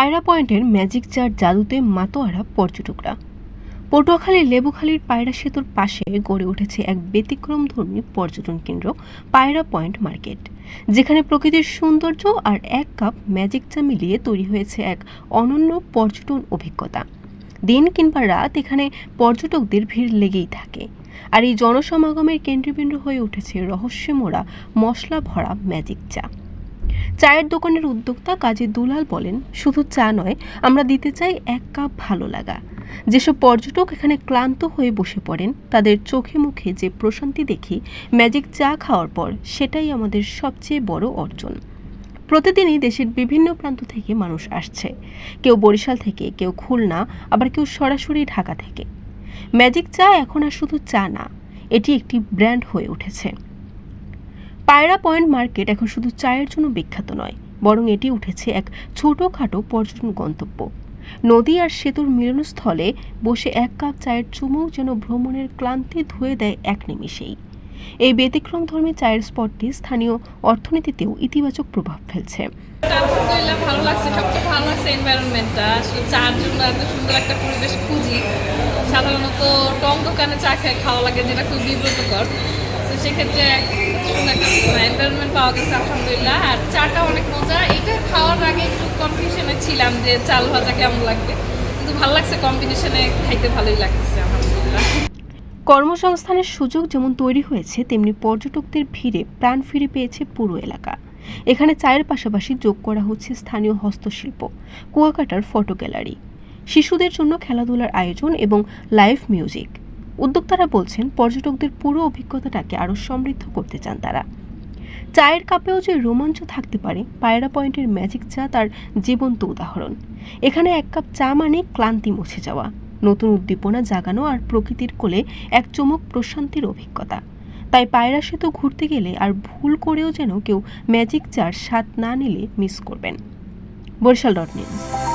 পায়রা পয়েন্টের ম্যাজিক চার জাদুতে মাতোয়ারা পর্যটকরা। পটুয়াখালীর লেবুখালীর পায়রা সেতুর পাশে গড়ে উঠেছে এক ব্যতিক্রমধর্মী পর্যটন কেন্দ্র, পায়রা পয়েন্ট মার্কেট। যেখানে প্রকৃতির সৌন্দর্য আর এক কাপ ম্যাজিক চা মিলিয়ে তৈরি হয়েছে এক অনন্য পর্যটন অভিজ্ঞতা। দিন কিংবা রাত এখানে পর্যটকদের ভিড় লেগেই থাকে। আর এই জনসমাগমের কেন্দ্রবিন্দু হয়ে উঠেছে রহস্যে মোড়া মশলা ভরা ম্যাজিক চা। চায়ের দোকানের উদ্যোক্তা কাজী দুলাল বলেন, শুধু চা নয়, আমরা দিতে চাই এক কাপ ভালো লাগা। যেসব পর্যটক এখানে ক্লান্ত হয়ে বসে পড়েন, তাদের চোখে মুখে যে প্রশান্তি দেখি ম্যাজিক চা খাওয়ার পর, সেটাই আমাদের সবচেয়ে বড় অর্জন। প্রতিদিনই দেশের বিভিন্ন প্রান্ত থেকে মানুষ আসছে। কেউ বরিশাল থেকে, কেউ খুলনা, আবার কেউ সরাসরি ঢাকা থেকে। ম্যাজিক চা এখন আর শুধু চা না, এটি একটি ব্র্যান্ড হয়ে উঠেছে। পায়রা পয়েন্ট মার্কেট এখন শুধু চায়ের জন্য বিখ্যাত নয়, বরং এটি উঠেছে এক ছোটোখাটো পর্যটন গন্তব্য। নদী আর সেতুর মিলনস্থলে বসে এক কাপ চায়ের চুমুক যেন ভ্রমণের ক্লান্তি ধুয়ে দেয় এক নিমিষেই। এই ব্যতিক্রম ধর্মী চায়ের স্পটটি স্থানীয় অর্থনীতিতেও ইতিবাচক প্রভাব ফেলছে। আলহামদুলিল্লাহ ভালো লাগছে, সবচেয়ে ভালো লাগছে এনভায়রনমেন্টটা আসলে চার জন্য এত সুন্দর একটা পরিবেশ খুঁজি। সাধারণত টং দোকানে চা খেয়ে খাওয়া লাগে, যেটা খুব বিব্রতকর। তো সেক্ষেত্রে সুন্দর একটা এনভায়রনমেন্ট পাওয়া গেছে, আলহামদুলিল্লাহ। আর চাটা অনেক মজা। এটা খাওয়ার আগে একটু কনফিউশনে ছিলাম যে চাল ভাজা কেমন লাগবে। কিন্তু ভালো লাগছে কম্বিনেশনে খাইতে ভালোই লাগছে আলহামদুলিল্লাহ। কর্মসংস্থানের সুযোগ যেমন তৈরি হয়েছে, তেমনি পর্যটকদের ভিড়ে প্রাণ ফিরে পেয়েছে পুরো এলাকা। এখানে চায়ের পাশাপাশি যোগ করা হচ্ছে স্থানীয় হস্তশিল্প, কুয়াকাটার ফটো গ্যালারি। শিশুদের জন্য খেলাধুলার আয়োজন এবং লাইভ মিউজিক উদ্যোক্তারা বলছেন, পর্যটকদের পুরো অভিজ্ঞতাটাকে আরও সমৃদ্ধ করতে চান তারা। চায়ের কাপেও যে রোমাঞ্চ থাকতে পারে, পায়রা পয়েন্টের ম্যাজিক চা তার জীবন্ত উদাহরণ। এখানে এক কাপ চা মানে ক্লান্তি মুছে যাওয়া, নতুন উদ্দীপনা জাগানো আর প্রকৃতির কোলে এক চমক প্রশান্তির অভিজ্ঞতা। তাই পায়রা সেতু ঘুরতে গেলে আর ভুল করেও যেন কেউ ম্যাজিক চার স্বাদ না নিলে মিস করবেন। Barishal dot news.